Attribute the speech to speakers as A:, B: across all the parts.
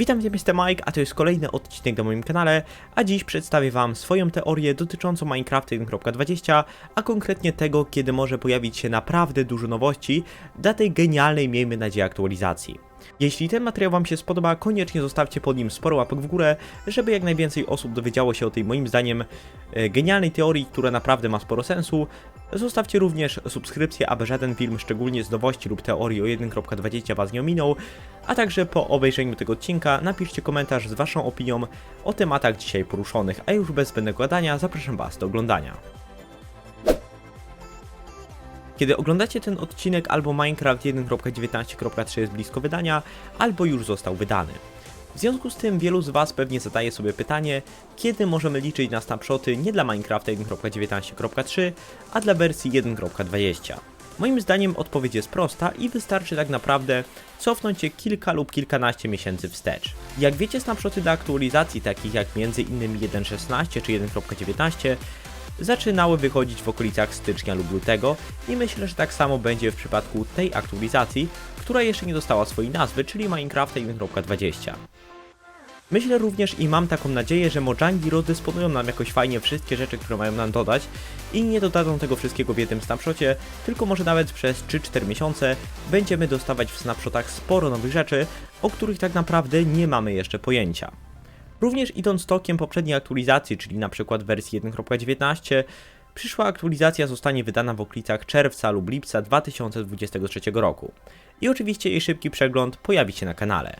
A: Witam, jestem Mike, a to jest kolejny odcinek na moim kanale, a dziś przedstawię Wam swoją teorię dotyczącą Minecraft 1.20, a konkretnie tego, kiedy może pojawić się naprawdę dużo nowości dla tej genialnej, miejmy nadzieję, aktualizacji. Jeśli ten materiał Wam się spodoba, koniecznie zostawcie pod nim sporo łapek w górę, żeby jak najwięcej osób dowiedziało się o tej moim zdaniem e, genialnej teorii, która naprawdę ma sporo sensu. Zostawcie również subskrypcję, aby żaden film, szczególnie z nowości lub teorii o 1.20 Was nie ominął, a także po obejrzeniu tego odcinka napiszcie komentarz z Waszą opinią o tematach dzisiaj poruszonych, a już bez zbędnego gadania zapraszam Was do oglądania. Kiedy oglądacie ten odcinek, albo Minecraft 1.19.3 jest blisko wydania, albo już został wydany. W związku z tym wielu z Was pewnie zadaje sobie pytanie, kiedy możemy liczyć na snapshoty nie dla Minecrafta 1.19.3, a dla wersji 1.20. Moim zdaniem odpowiedź jest prosta i wystarczy tak naprawdę cofnąć się kilka lub kilkanaście miesięcy wstecz. Jak wiecie, snapshoty do aktualizacji takich jak m.in. 1.16 czy 1.19 zaczynały wychodzić w okolicach stycznia lub lutego i myślę, że tak samo będzie w przypadku tej aktualizacji, która jeszcze nie dostała swojej nazwy, czyli Minecrafta 1.20. Myślę również i mam taką nadzieję, że Mojangi rozdysponują nam jakoś fajnie wszystkie rzeczy, które mają nam dodać i nie dodadzą tego wszystkiego w jednym snapshocie, tylko może nawet przez 3-4 miesiące będziemy dostawać w snapshotach sporo nowych rzeczy, o których tak naprawdę nie mamy jeszcze pojęcia. Również idąc tokiem poprzedniej aktualizacji, czyli na przykład wersji 1.19, przyszła aktualizacja zostanie wydana w okolicach czerwca lub lipca 2023 roku. I oczywiście jej szybki przegląd pojawi się na kanale.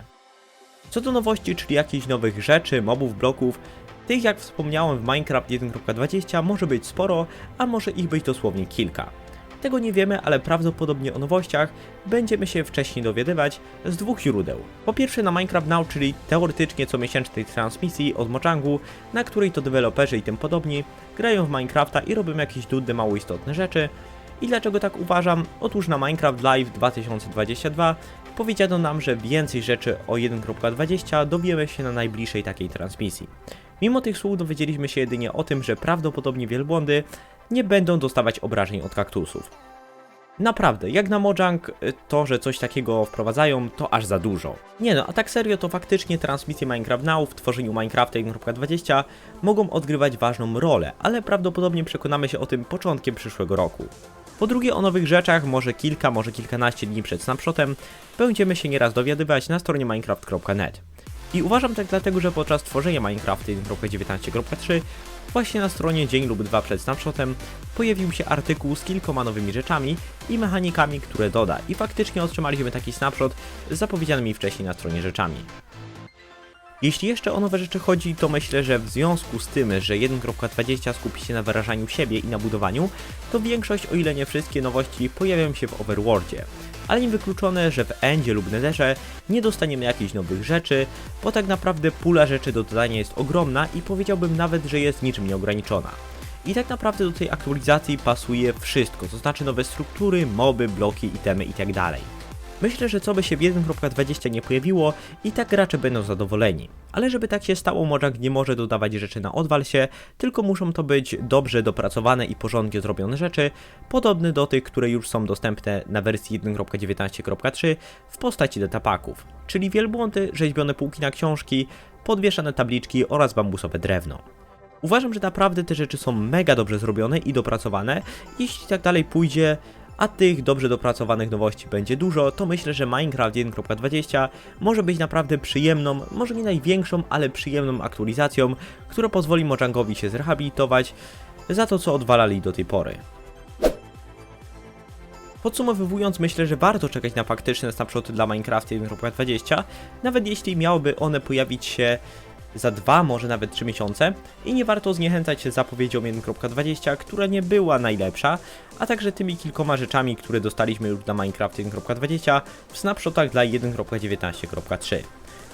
A: Co do nowości, czyli jakichś nowych rzeczy, mobów, bloków, tych jak wspomniałem w Minecraft 1.20 może być sporo, a może ich być dosłownie kilka. Tego nie wiemy, ale prawdopodobnie o nowościach będziemy się wcześniej dowiadywać z dwóch źródeł. Po pierwsze na Minecraft Now, czyli teoretycznie comiesięcznej transmisji od Mojangu, na której to deweloperzy i tym podobni grają w Minecrafta i robią jakieś dudy mało istotne rzeczy. I dlaczego tak uważam? Otóż na Minecraft Live 2022 powiedziano nam, że więcej rzeczy o 1.20 dowiemy się na najbliższej takiej transmisji. Mimo tych słów dowiedzieliśmy się jedynie o tym, że prawdopodobnie wielbłądy nie będą dostawać obrażeń od kaktusów. Naprawdę, jak na Mojang, y, to, że coś takiego wprowadzają, to aż za dużo. Nie no, a tak serio, to faktycznie transmisje Minecraft Now w tworzeniu Minecrafta 1.20 mogą odgrywać ważną rolę, ale prawdopodobnie przekonamy się o tym początkiem przyszłego roku. Po drugie, o nowych rzeczach, może kilka, może kilkanaście dni przed snapshotem, będziemy się nieraz dowiadywać na stronie minecraft.net. I uważam tak dlatego, że podczas tworzenia Minecrafta 1.19.3 właśnie na stronie dzień lub dwa przed snapshotem pojawił się artykuł z kilkoma nowymi rzeczami i mechanikami, które doda i faktycznie otrzymaliśmy taki snapshot z zapowiedzianymi wcześniej na stronie rzeczami. Jeśli jeszcze o nowe rzeczy chodzi, to myślę, że w związku z tym, że 1.20 skupi się na wyrażaniu siebie i na budowaniu, to większość, o ile nie wszystkie nowości pojawią się w Overworldzie. Ale niewykluczone, że w Endzie lub Netherze nie dostaniemy jakichś nowych rzeczy, bo tak naprawdę pula rzeczy do dodania jest ogromna i powiedziałbym nawet, że jest niczym nieograniczona. I tak naprawdę do tej aktualizacji pasuje wszystko, to znaczy nowe struktury, moby, bloki, itemy itd. Myślę, że co by się w 1.20 nie pojawiło, i tak gracze będą zadowoleni. Ale żeby tak się stało, Mojang nie może dodawać rzeczy na odwal się, tylko muszą to być dobrze dopracowane i porządnie zrobione rzeczy, podobne do tych, które już są dostępne na wersji 1.19.3 w postaci datapaków, czyli wielbłądy, rzeźbione półki na książki, podwieszane tabliczki oraz bambusowe drewno. Uważam, że naprawdę te rzeczy są mega dobrze zrobione i dopracowane. Jeśli tak dalej pójdzie, a tych dobrze dopracowanych nowości będzie dużo, to myślę, że Minecraft 1.20 może być naprawdę przyjemną, może nie największą, ale przyjemną aktualizacją, która pozwoli Mojangowi się zrehabilitować za to, co odwalali do tej pory. Podsumowując, myślę, że warto czekać na faktyczne snapshoty dla Minecraft 1.20, nawet jeśli miałyby one pojawić się za dwa, może nawet trzy miesiące i nie warto zniechęcać się zapowiedzią 1.20, która nie była najlepsza, a także tymi kilkoma rzeczami, które dostaliśmy już na Minecraft 1.20 w snapshotach dla 1.19.3.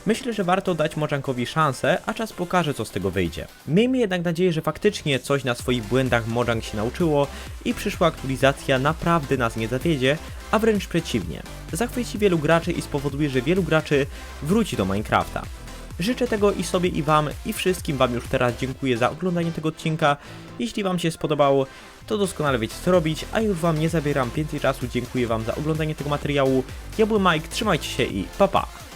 A: Myślę, że warto dać Mojankowi szansę, a czas pokaże co z tego wyjdzie. Miejmy jednak nadzieję, że faktycznie coś na swoich błędach Mojang się nauczyło i przyszła aktualizacja naprawdę nas nie zawiedzie, a wręcz przeciwnie. Zachwyci wielu graczy i spowoduje, że wielu graczy wróci do Minecrafta. Życzę tego i sobie i wam i wszystkim wam już teraz dziękuję za oglądanie tego odcinka. Jeśli wam się spodobało, to doskonale wiecie co robić, a już wam nie zabieram więcej czasu. Dziękuję wam za oglądanie tego materiału. Ja byłem Mike, trzymajcie się i pa pa!